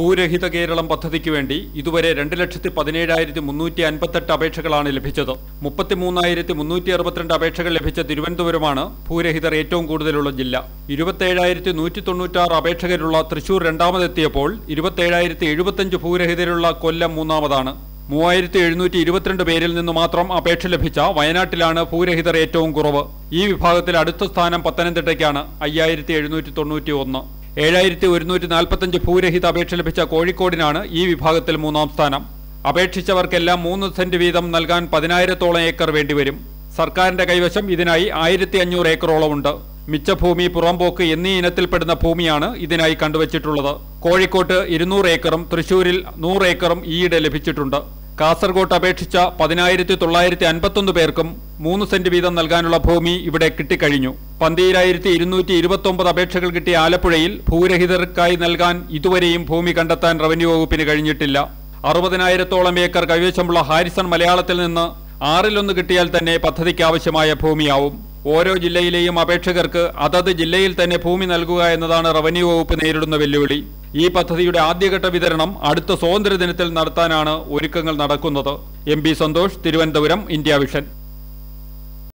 ഭൂരഹിത കേരളം പദ്ധതിക്ക് വേണ്ടി ഇതുവരെ രണ്ട് ലക്ഷത്തി പതിനേഴായിരത്തി മുന്നൂറ്റി അൻപത്തെട്ട് അപേക്ഷകളാണ് ലഭിച്ചത്. മുപ്പത്തിമൂന്നായിരത്തി മുന്നൂറ്റി അറുപത്തിരണ്ട് അപേക്ഷകൾ ലഭിച്ച തിരുവനന്തപുരമാണ് ഭൂരഹിതർ ഏറ്റവും കൂടുതലുള്ള ജില്ല. ഇരുപത്തേഴായിരത്തി നൂറ്റി തൊണ്ണൂറ്റാറ് അപേക്ഷകരുള്ള തൃശൂർ രണ്ടാമതെത്തിയപ്പോൾ ഇരുപത്തേഴായിരത്തി എഴുപത്തഞ്ച് ഭൂരഹിതരുള്ള കൊല്ലം മൂന്നാമതാണ്. മൂവായിരത്തി എഴുന്നൂറ്റി ഇരുപത്തിരണ്ട് പേരിൽ നിന്ന് മാത്രം അപേക്ഷ ലഭിച്ച വയനാട്ടിലാണ് ഭൂരഹിതർ ഏറ്റവും കുറവ്. ഈ വിഭാഗത്തിൽ അടുത്ത സ്ഥാനം പത്തനംതിട്ടയ്ക്കാണ് അയ്യായിരത്തി എഴുന്നൂറ്റി തൊണ്ണൂറ്റി ഒന്ന് ഏഴായിരത്തി ഒരുന്നൂറ്റി നാൽപ്പത്തഞ്ച് ഭൂരഹിത അപേക്ഷ ലഭിച്ച കോഴിക്കോടിനാണ് ഈ വിഭാഗത്തിൽ മൂന്നാം സ്ഥാനം. അപേക്ഷിച്ചവർക്കെല്ലാം മൂന്ന് സെന്റ് വീതം നൽകാൻ പതിനായിരത്തോളം ഏക്കർ വേണ്ടിവരും. സർക്കാരിന്റെ കൈവശം ഇതിനായി ആയിരത്തി അഞ്ഞൂറ് ഏക്കറോളമുണ്ട് മിച്ചഭൂമി പുറംപോക്ക് എന്നീ ഇനത്തിൽപ്പെടുന്ന ഭൂമിയാണ് ഇതിനായി കണ്ടുവച്ചിട്ടുള്ളത്. കോഴിക്കോട്ട് ഇരുന്നൂറ് ഏക്കറും തൃശൂരിൽ നൂറ് ഏക്കറും ഈയിടെ ലഭിച്ചിട്ടുണ്ട്. കാസർഗോട്ട് അപേക്ഷിച്ച പതിനായിരത്തി തൊള്ളായിരത്തി അൻപത്തൊന്ന് പേർക്കും മൂന്ന് സെന്റ് വീതം നൽകാനുള്ള ഭൂമി ഇവിടെ കിട്ടിക്കഴിഞ്ഞു. പന്തിരായിരത്തി ഇരുന്നൂറ്റി ഇരുപത്തൊമ്പത് അപേക്ഷകൾ കിട്ടിയ ആലപ്പുഴയിൽ ഭൂരഹിതർക്കായി നൽകാൻ ഇതുവരെയും ഭൂമി കണ്ടെത്താൻ റവന്യൂ വകുപ്പിന് കഴിഞ്ഞിട്ടില്ല. അറുപതിനായിരത്തോളം ഏക്കർ കൈവശമുള്ള ഹാരിസൺ മലയാളത്തിൽ നിന്ന് ആറിലൊന്ന് കിട്ടിയാൽ തന്നെ പദ്ധതിക്ക് ആവശ്യമായ ഭൂമിയാവും. ഓരോ ജില്ലയിലെയും അപേക്ഷകർക്ക് അതത് ജില്ലയിൽ തന്നെ ഭൂമി നൽകുക എന്നതാണ് റവന്യൂ വകുപ്പ് നേരിടുന്ന വെല്ലുവിളി. ഈ പദ്ധതിയുടെ ആദ്യഘട്ട വിതരണം അടുത്ത സ്വാതന്ത്ര്യദിനത്തിൽ നടത്താനാണ് ഒരുക്കങ്ങൾ നടക്കുന്നത്. M Santhosh Thiruvananthapuram India Vision.